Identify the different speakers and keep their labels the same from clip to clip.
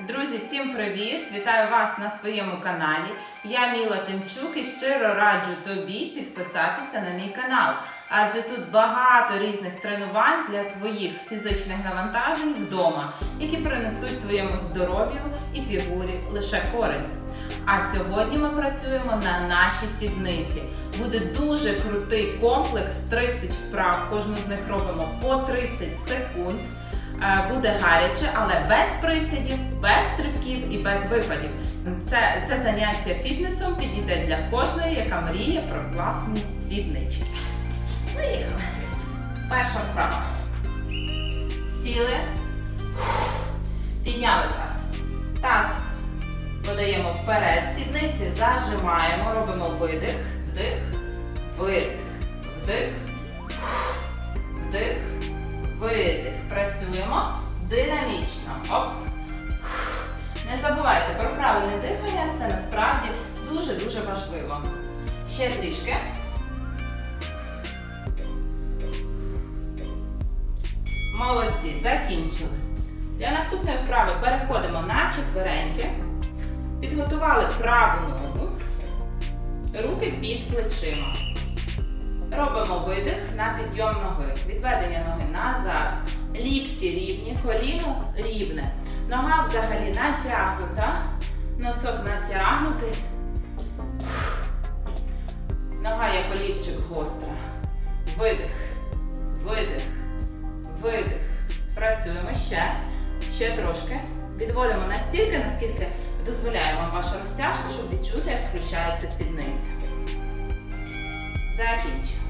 Speaker 1: Друзі, всім привіт! Вітаю вас на своєму каналі. Я Міла Тимчук і щиро раджу тобі підписатися на мій канал, адже тут багато різних тренувань для твоїх фізичних навантажень вдома, які принесуть твоєму здоров'ю і фігурі лише користь. А сьогодні ми працюємо на нашій сідниці. Буде дуже крутий комплекс 30 вправ. Кожну з них робимо по 30 секунд. Е, Буде гаряче, але без присідів, без стрибків і без випадів. Це, це заняття фітнесом підійде для кожної, яка мріє про класні сіднички. Поїхали. Перша вправа. Сіли. Підняли таз. Таз подаємо вперед, сідниці зажимаємо, робимо видих, вдих, видих, вдих, вдих, видих. Працюємо динамічно. Оп. Не забувайте про правильне дихання, це насправді дуже-дуже важливо. Ще трішки. Молодці, закінчили. Для наступної вправи переходимо на четвереньки. Підготували праву ногу, руки під плечима. Робимо видих на підйом ноги. Відведення ноги назад. Лікті рівні, коліно рівне. Нога взагалі натягнута. Носок натягнутий. Нога як олівчик гостра. Видих. Видих. Видих. Працюємо ще. Ще трошки. Підводимо настільки, наскільки дозволяє вам ваша розтяжка, щоб відчути, як включається сідниця. Закінчили.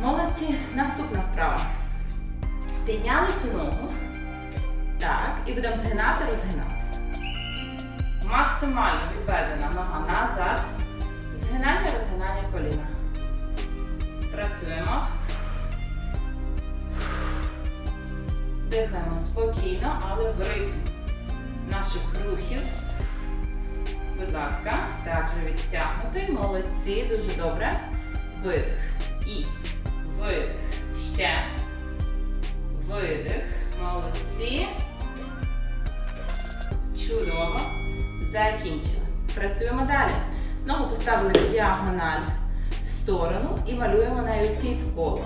Speaker 1: Молодці. Наступна вправа. Підняли цю ногу. Так, і будемо згинати, розгинати. Максимально відведена нога назад. Згинання, розгинання коліна. Працюємо. Дихаємо спокійно, але в ритмі наших рухів. Будь ласка, так же відтягнути. Молодці, дуже добре. Видих. І видих. Ще. Видих. Молодці. Чудово. Закінчили. Працюємо далі. Ногу поставили в діагональ в сторону і малюємо нею півколо.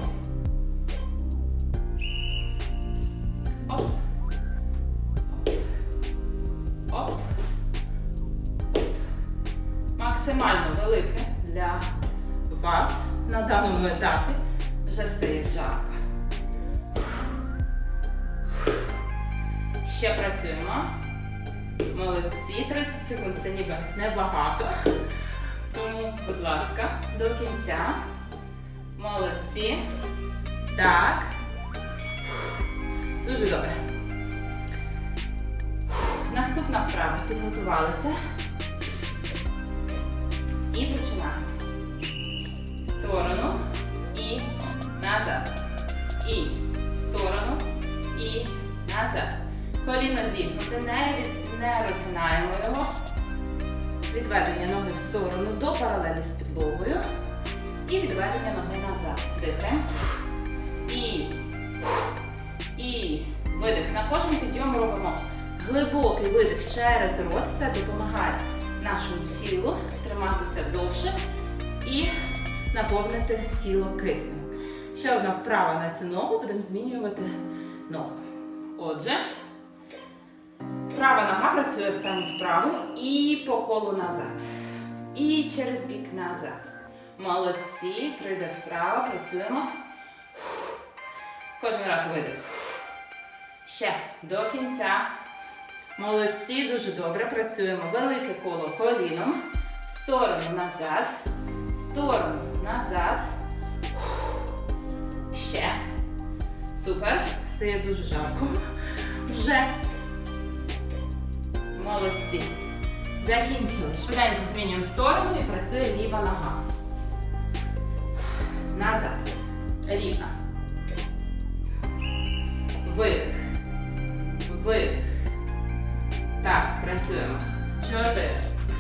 Speaker 1: Ніби небагато. Тому, будь ласка, до кінця. Молодці. Так. Дуже добре. Наступна вправа. Підготувалися. І починаємо. В сторону і назад. І в сторону і назад. Коліно зігнуте, не, не розгинаємо його. Відведення ноги в сторону до паралелі з підлогою. І відведення ноги назад. Дихаємо. І. І видих. На кожен підйом робимо глибокий видих через рот. Це допомагає нашому тілу триматися довше і наповнити тіло киснем. Ще одна вправа на цю ногу, будемо змінювати ногу. Отже, права нога працює останню вправу і по колу назад. І через бік назад. Молодці. Трийде вправо, працюємо. Кожен раз видих. Ще до кінця. Молодці, дуже добре. Працюємо. Велике коло коліном. Сторону назад. Сторону назад. Ще. Супер. Стає дуже жарко. Вже. Молодці. Закінчили. Швиденько змінюємо сторону і працює ліва нога. Назад. Рівна. Видих. Видих. Так, працюємо. Чотири.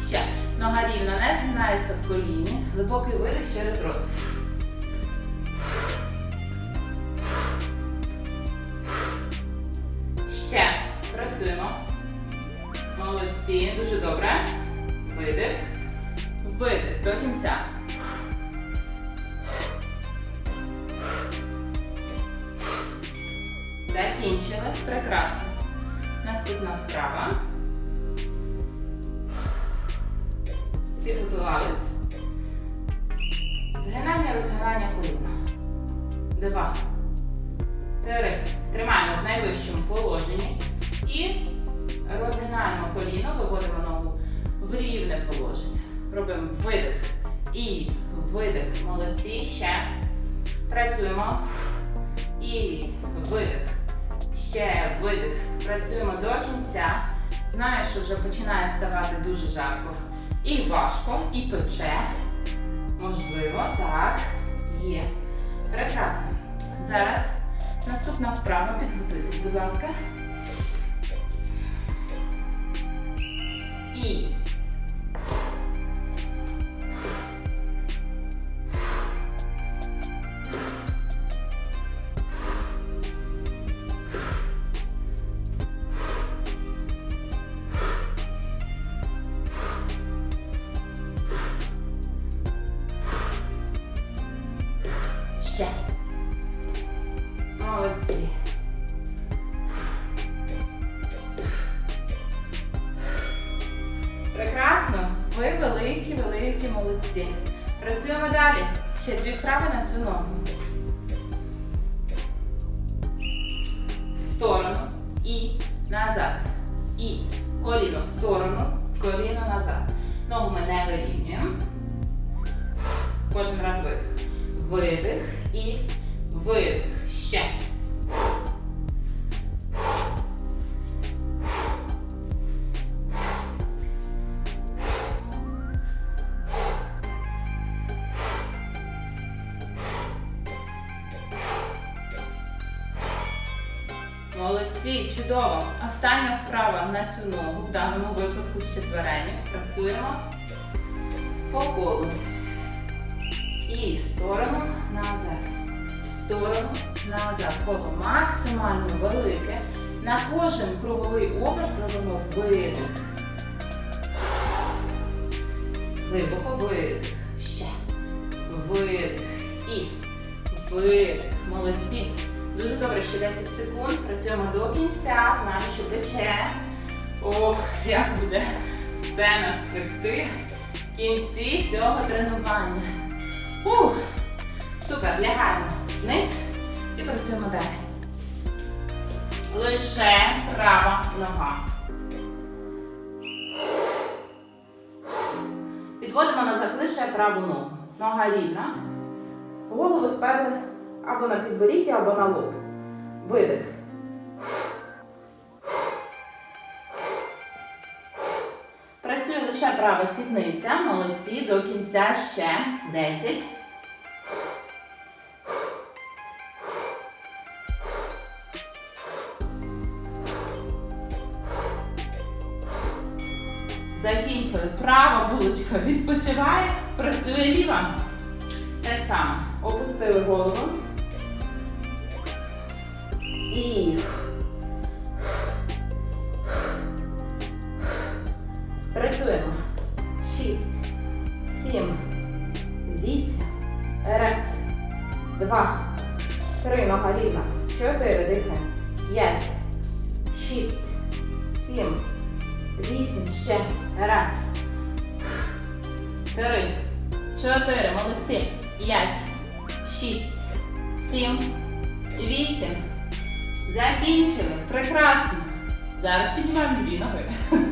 Speaker 1: Ще. Нога рівна, не згинається в коліні. Глибокий видих через рот. Ще. Працюємо. Молодці, дуже добре. Видих. Видих до кінця. Закінчили. Прекрасно. Наступна вправа. Підготувались. Згинання, розгинання коліна. Два. Три. Тримаємо в найвищому положенні. І розгинаємо коліно, виводимо ногу в рівне положення. Робимо видих і видих. Молодці. Ще. Працюємо. І видих. Ще видих. Працюємо до кінця. Знаю, що вже починає ставати дуже жарко. І важко, і пече. Можливо, так. Є. Прекрасно. Зараз наступна вправа. Підготуйтесь, будь ласка. І. коліно в сторону, коліно назад. Ногу ми не вирівнюємо. Кожен раз видих. Видих і видих. Круговий оберт робимо видих. Глибоко видих. Ще. Видих. І видих. Молодці. Дуже добре, ще 10 секунд. Працюємо до кінця. Знаю, що пече. Ох, як буде сцена спекти в кінці цього тренування. Ух, супер, лягаємо вниз і працюємо далі. Лише права нога. Підводимо назад лише праву ногу. Нога рівна. Голову сперли або на підборіддя, або на лоб. Видих. Працює лише права сідниця. Молодці. До кінця ще 10. Права булочка відпочиває, працює ліва. Те саме. Опустили голову. І. Працюємо. Шість, сім, вісім. Раз, два, три. Нога рівна. Чотири. Дихаємо. П'ять, шість, сім, вісім. Ще. Раз. Три. Чотири. Молодці. П'ять, шість, сім, вісім. Закінчили. Прекрасно. Зараз піднімаємо дві ноги.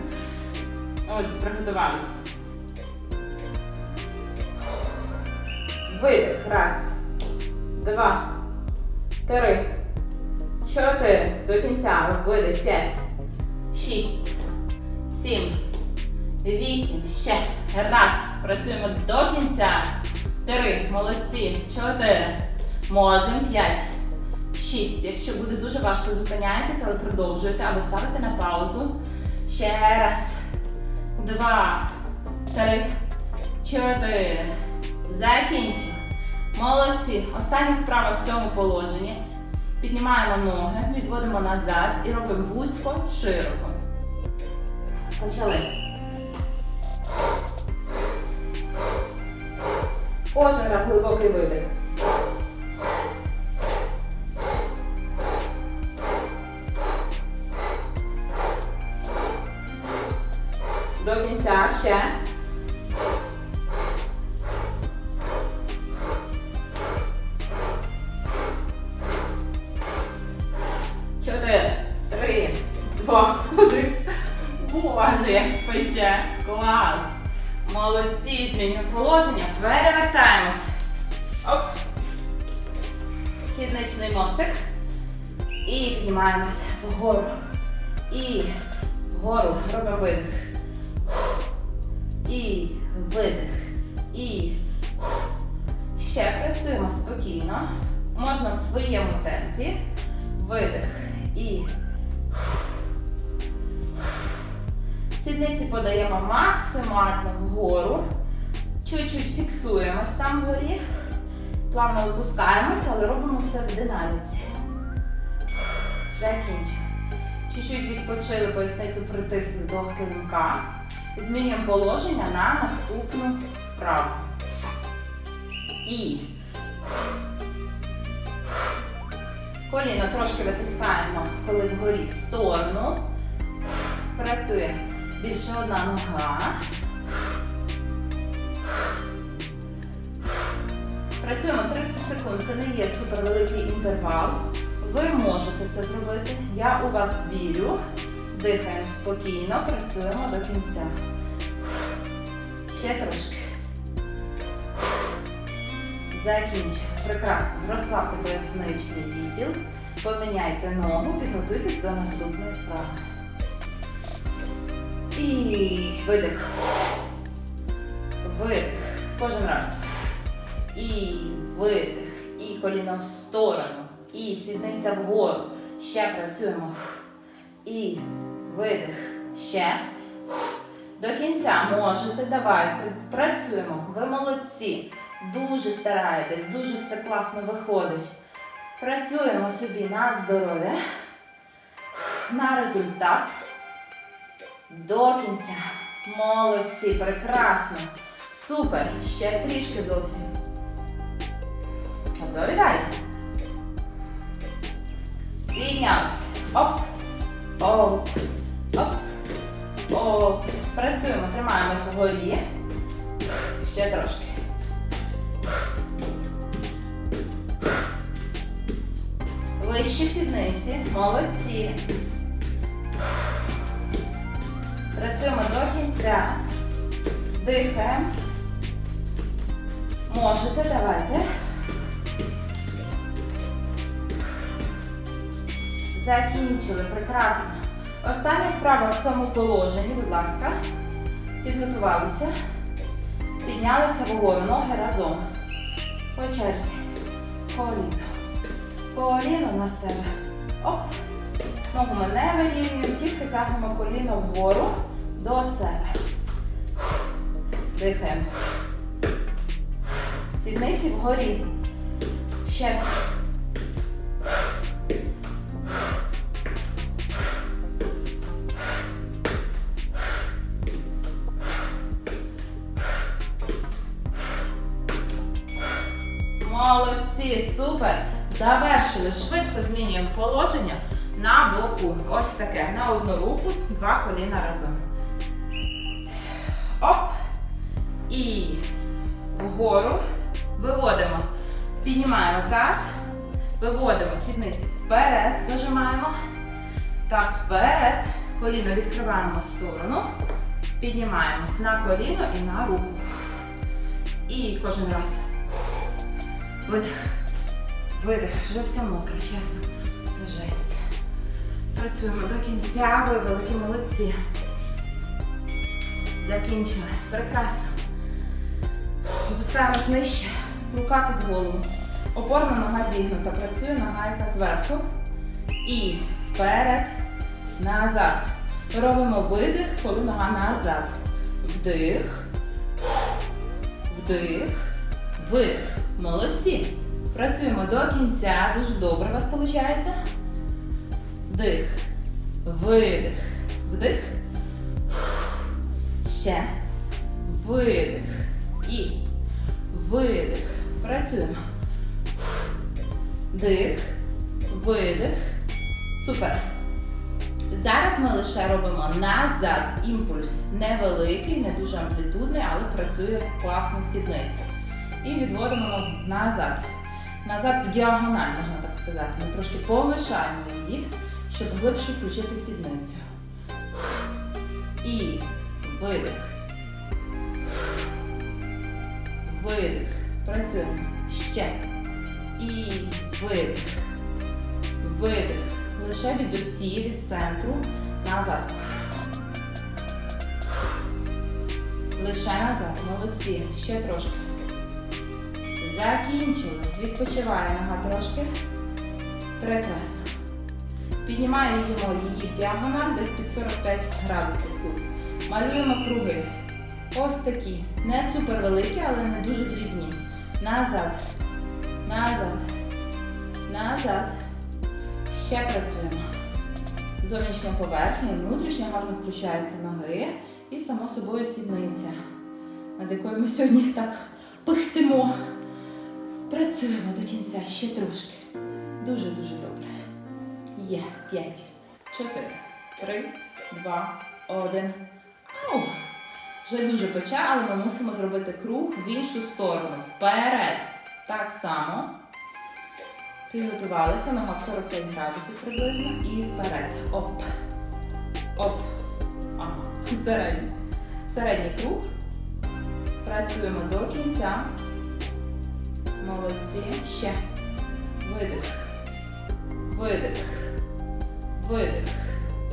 Speaker 1: Отже, приготувалися. Видих. Раз, два, три, чотири. До кінця. Видих. П'ять, шість, сім, вісім. Ще. Раз. Працюємо до кінця. Три. Молодці. Чотири. Можемо. П'ять. Шість. Якщо буде дуже важко, зупиняйтесь, але продовжуєте або ставите на паузу. Ще раз. Два. Три. Чотири. Закінчимо. Молодці. Остання вправа в цьому положенні. Піднімаємо ноги, відводимо назад і робимо вузько, широко. Почали. Кожен раз глибокий видих. Видих. І ще працюємо спокійно. Можна в своєму темпі. Видих. І Сідниці подаємо максимально вгору. Чуть-чуть фіксуємось там вгорі. Плавно опускаємося, але робимо все в динаміці. Закінчимо. Чуть-чуть відпочили, поясницю притисли до килимка. Змінюємо положення на наступну вправу. І коліно трошки витискаємо, коли вгорі в сторону. Працює більше одна нога. Працюємо 30 секунд. Це не є супервеликий інтервал. Ви можете це зробити. Я у вас вірю. Дихаємо спокійно, працюємо до кінця. Ще трошки. Закінчили. Прекрасно. Розслабте поясничний відділ. Поміняйте ногу, підготуйтесь до наступної вправи. І видих. Видих. Кожен раз. І видих. І коліно в сторону. І сідниця вгору. Ще працюємо. І видих. Ще. До кінця можете, давайте. Працюємо. Ви молодці. Дуже стараєтесь, дуже все класно виходить. Працюємо собі на здоров'я, на результат. До кінця. Молодці, прекрасно. Супер. Ще трішки зовсім. Готові далі? Піднялися. Оп. Оп. Оп. Оп. Працюємо, тримаємось вгорі. Ще трошки. Вищі сідниці. Молодці. Працюємо до кінця. Дихаємо. Можете, давайте. Закінчили, прекрасно. Остання вправа в цьому положенні, будь ласка. Підготувалися. Піднялися вгору, ноги разом. По черзі. Коліно. Коліно на себе. Оп. Ногу ми не вирівнюємо, тільки тягнемо коліно вгору до себе. Дихаємо. Сідниці вгорі. Ще. Завершили. Швидко змінюємо положення на боку. Ось таке. На одну руку, два коліна разом. Оп. І вгору. Виводимо. Піднімаємо таз. Виводимо сідниці вперед. Зажимаємо. Таз вперед. Коліно відкриваємо сторону. Піднімаємось на коліно і на руку. І кожен раз. Видих. Видих. Вже все мокре, чесно. Це жесть. Працюємо до кінця. Ви великі молодці. Закінчили. Прекрасно. Опускаємось нижче. Рука під голову. Опорна нога зігнута. Працює нога яка зверху. І вперед. Назад. Робимо видих, коли нога назад. Вдих. Вдих. Видих. Молодці. Працюємо до кінця. Дуже добре у вас виходить. Дих. Видих. Вдих. Ще. Видих. І. Видих. Працюємо. Дих. Видих. Супер. Зараз ми лише робимо назад імпульс. Невеликий, не дуже амплітудний, але працює класно сідниця. І відводимо назад. Назад в діагональ, можна так сказати. Ми трошки повишаємо її, щоб глибше включити сідницю. І видих. Видих. Працюємо. Ще. І видих. Видих. Лише від осі, від центру. Назад. Лише назад. Молодці. Ще трошки. Закінчили. Відпочиває нога трошки. Прекрасно. Піднімаємо її в діагональ десь під 45 градусів. Малюємо круги. Ось такі. Не супер великі, але не дуже дрібні. Назад. Назад. Назад. Ще працюємо. Зовнішня поверхня внутрішня гарно включаються ноги. І само собою сідниця, над якою ми сьогодні так пихтимо. Працюємо до кінця ще трошки. Дуже-дуже добре. Є. П'ять, чотири, три, два, один. Ау! Вже дуже пече, але ми мусимо зробити круг в іншу сторону. Вперед. Так само. Підготувалися, нога в 45 градусів приблизно. І вперед. Оп. Оп. Ага. Середній. Середній круг. Працюємо до кінця. Молодці. Ще. Видих. Видих. Видих.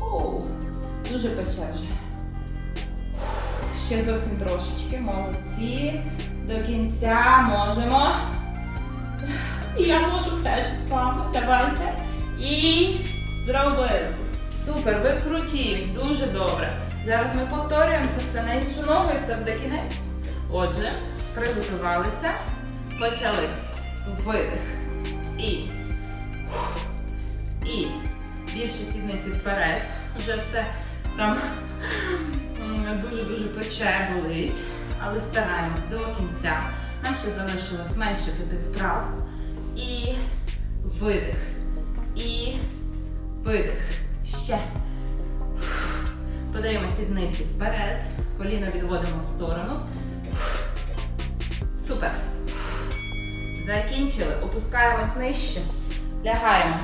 Speaker 1: Оу. Дуже пече. Ще зовсім трошечки. Молодці. До кінця можемо. Я можу теж з вами. Давайте. І зробили. Супер, ви круті, дуже добре. Зараз ми повторюємо це все на іншу ногу і це буде кінець. Отже, приготувалися. Почали. Видих. І. І. Більше сідниці вперед. Вже все там дуже-дуже пече, болить. Але стараємось до кінця. Нам ще залишилось менше піти вправ. І видих. І видих. Ще. Подаємо сідниці вперед. Коліно відводимо в сторону. Супер. Закінчили. Опускаємось нижче. Лягаємо.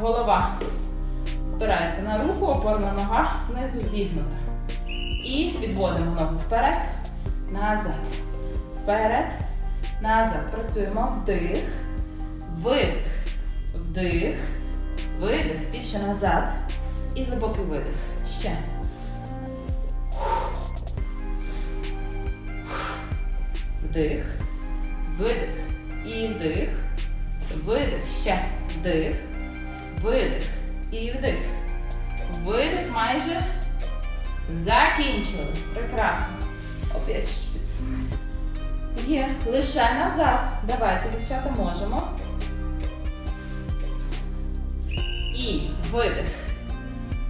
Speaker 1: Голова спирається на руку, опорна нога знизу зігнута. І відводимо ногу вперед, назад. Вперед, назад. Працюємо вдих, видих, вдих, видих. Більше назад. І глибокий видих. Ще. Вдих, видих. І вдих. Видих. Ще. Вдих. Видих. І вдих. Видих майже закінчили. Прекрасно. Опять підсунусь. Є. Лише назад. Давайте, дівчата, можемо. І видих.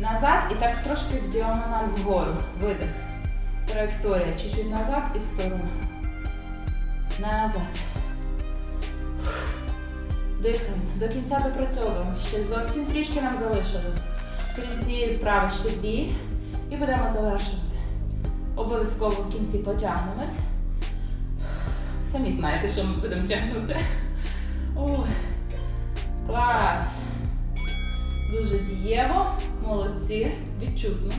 Speaker 1: Назад і так трошки в діагональ вгору. Видих. Траєкторія. Чуть-чуть назад і в сторону. Назад. Дихаємо. До кінця допрацьовуємо. Ще зовсім трішки нам залишилось. Крім цієї вправи ще дві. І будемо завершувати. Обов'язково в кінці потягнемось. Самі знаєте, що ми будемо тягнути. Ой, клас! Дуже дієво, молодці, відчутно.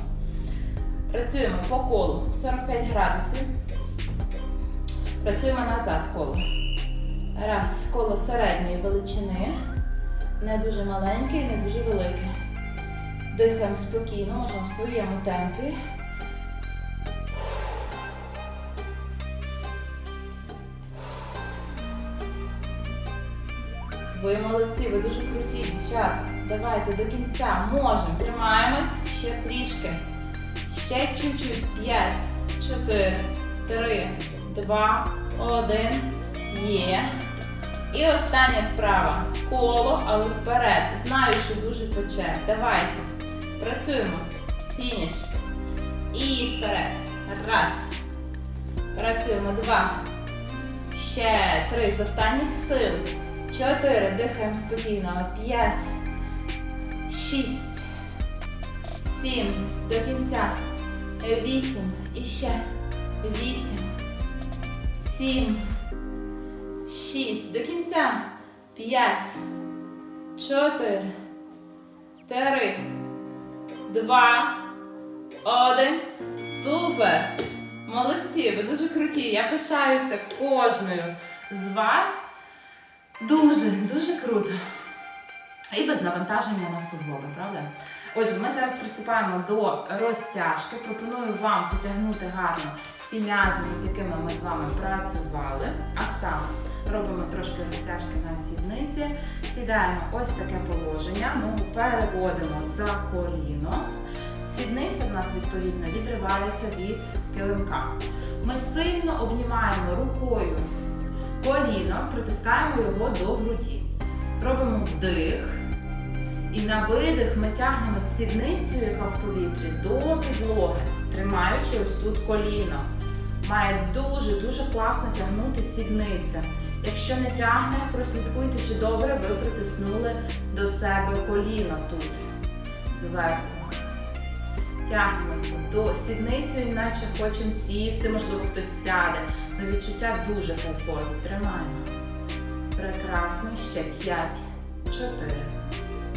Speaker 1: Працюємо по колу 45 градусів. Працюємо назад коло. Раз, коло середньої величини. Не дуже маленьке і не дуже велике. Дихаємо спокійно, можемо в своєму темпі. Ви молодці, ви дуже круті, дівчата. Давайте до кінця. Можемо. Тримаємось ще трішки. Ще чуть-чуть. П'ять, чотири, три, два, один. Є. І остання вправа. Коло, але вперед. Знаю, що дуже пече. Давайте. Працюємо. Фініш. І вперед. Раз. Працюємо. Два. Ще три. З останніх сил. Чотири. Дихаємо спокійно. П'ять. Шість. Сім. До кінця. Вісім. І ще. Вісім. Сім. Шість. До кінця. П'ять. Чотири. Три. Два. Один. Супер! Молодці! Ви дуже круті. Я пишаюся кожною з вас. Дуже, дуже круто. І без навантаження на суглоби, правда? Отже, ми зараз приступаємо до розтяжки. Пропоную вам потягнути гарно всі м'язи, якими ми з вами працювали. А саме робимо трошки розтяжки на сідниці. Сідаємо ось таке положення. Ногу переводимо за коліно. Сідниця в нас відповідно відривається від килимка. Ми сильно обнімаємо рукою коліно, притискаємо його до груді. Робимо вдих. І на видих ми тягнемо сідницю, яка в повітрі, до підлоги, тримаючи ось тут коліно. Має дуже-дуже класно тягнути сідниця. Якщо не тягне, прослідкуйте, чи добре ви притиснули до себе коліно тут, зверху. Тягнемося до сідницею, іначе хочемо сісти, можливо, хтось сяде. Но відчуття дуже комфортні. Тримаємо. Прекрасно. Ще 5, 4,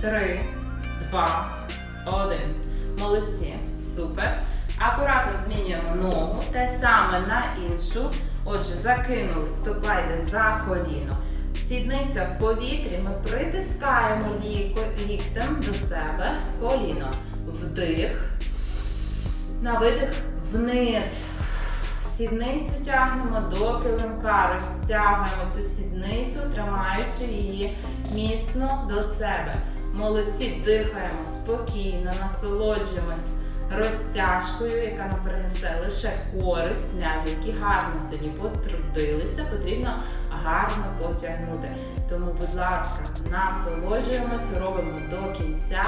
Speaker 1: 3, 2, 1. Молодці. Супер. Акуратно змінюємо ногу. Те саме на іншу. Отже, закинули, стопа йде за коліно. Сідниця в повітрі. Ми притискаємо ліктем до себе коліно. Вдих. На видих вниз. Сідницю тягнемо до килимка, розтягуємо цю сідницю, тримаючи її міцно до себе. Молодці, дихаємо спокійно, насолоджуємось розтяжкою, яка нам принесе лише користь. М'язи, які гарно сьогодні потрудилися, потрібно гарно потягнути. Тому, будь ласка, насолоджуємось, робимо до кінця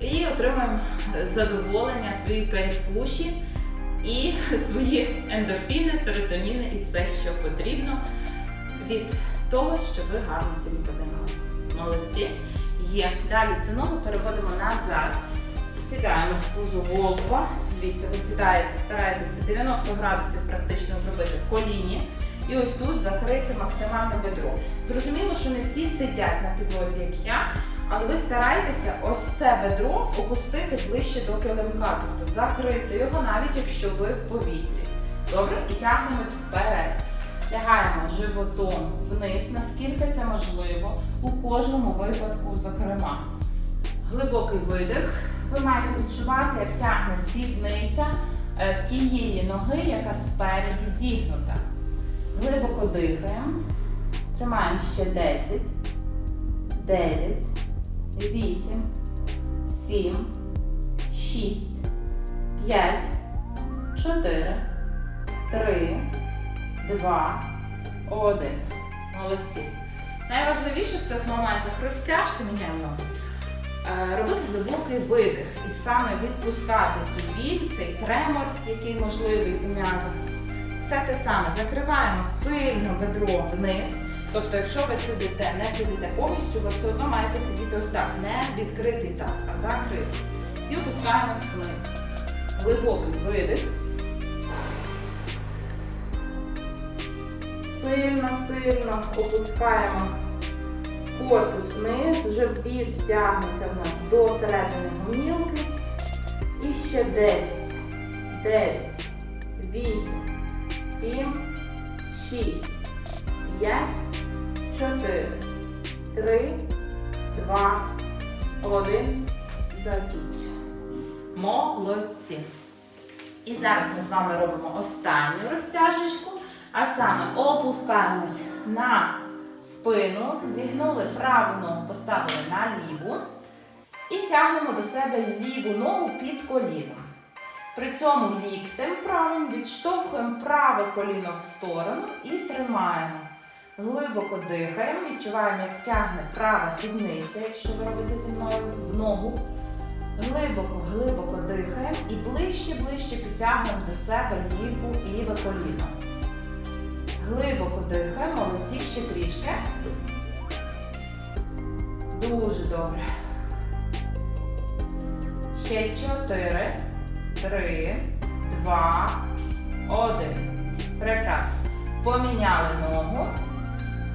Speaker 1: і отримаємо задоволення, свої кайфуші і свої ендорфіни, серотоніни і все, що потрібно від того, щоб ви гарно собі позаймалися. Молодці. Є. Далі цю ногу переводимо назад. Сідаємо в позу голуба. Дивіться, ви сідаєте, стараєтеся 90 градусів практично зробити в коліні. І ось тут закрити максимально бедро. Зрозуміло, що не всі сидять на підлозі, як я, але ви стараєтеся ось це бедро опустити ближче до килимка, тобто закрити його, навіть якщо ви в повітрі. Добре? І тягнемось вперед. Лягаємо животом вниз, наскільки це можливо, у кожному випадку, зокрема. Глибокий видих. Ви маєте відчувати, як тягне сідниця е, тієї ноги, яка спереді зігнута. Глибоко дихаємо. Тримаємо ще 10, 9, 8, 7, 6, 5, 4, 3, 2, 1. Молодці. Найважливіше в цих моментах розтяжки міняємо ногу. Е, Робити глибокий видих і саме відпускати цю біль, цей тремор, який можливий у м'язах. Все те саме закриваємо сильно бедро вниз. Тобто, якщо ви сидите, не сидите повністю, ви все одно маєте сидіти ось так. Не відкритий таз, а закритий. І опускаємось вниз. Глибокий видих. Сильно, сильно опускаємо корпус вниз, живіт тягнеться в нас до середини гомілки. І ще 10, 9, 8, 7, 6, 5, 4, 3, 2, 1. Закінчимо. Молодці. І зараз ми з вами робимо останню розтяжечку, а саме опускаємось на спину, зігнули праву ногу, поставили на ліву і тягнемо до себе ліву ногу під коліном. При цьому ліктем правим відштовхуємо праве коліно в сторону і тримаємо. Глибоко дихаємо, відчуваємо, як тягне права сідниця, якщо ви робите зі мною в ногу. Глибоко, глибоко дихаємо і ближче, ближче підтягуємо до себе ліву, ліве коліно. Глибоко дихаємо, молодці ще трішки. Дуже добре. Ще чотири, три, два, один. Прекрасно. Поміняли ногу.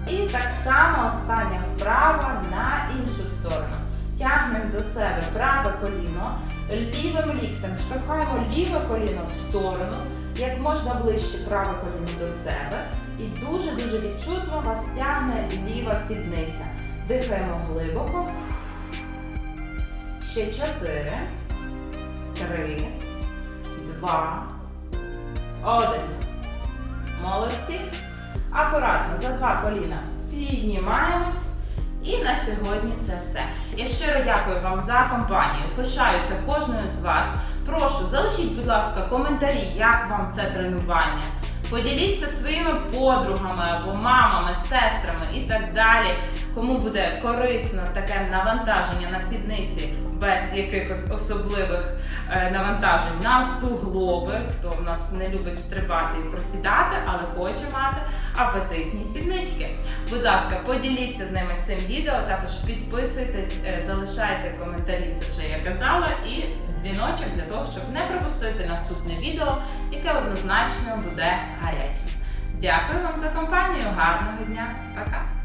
Speaker 1: І так само остання вправа на іншу сторону. Тягнемо до себе праве коліно, лівим ліктем штовхаємо ліве коліно в сторону, як можна ближче праве коліно до себе. І дуже-дуже відчутно вас тягне ліва сідниця. Дихаємо глибоко. Ще чотири, три, два, один. Молодці. Акуратно за два коліна піднімаємось. І на сьогодні це все. Я щиро дякую вам за компанію. Пишаюся кожною з вас. Прошу, залишіть, будь ласка, коментарі, як вам це тренування. Поділіться своїми подругами або мамами, сестрами і так далі. Кому буде корисно таке навантаження на сідниці без якихось особливих е, навантажень на суглоби, хто в нас не любить стрибати і просідати, але хоче мати апетитні сіднички. Будь ласка, поділіться з ними цим відео. Також підписуйтесь, е, залишайте коментарі, це вже я казала, і дзвіночок для того, щоб не пропустити наступне відео, яке однозначно буде гарячим. Дякую вам за компанію. Гарного дня. Пока!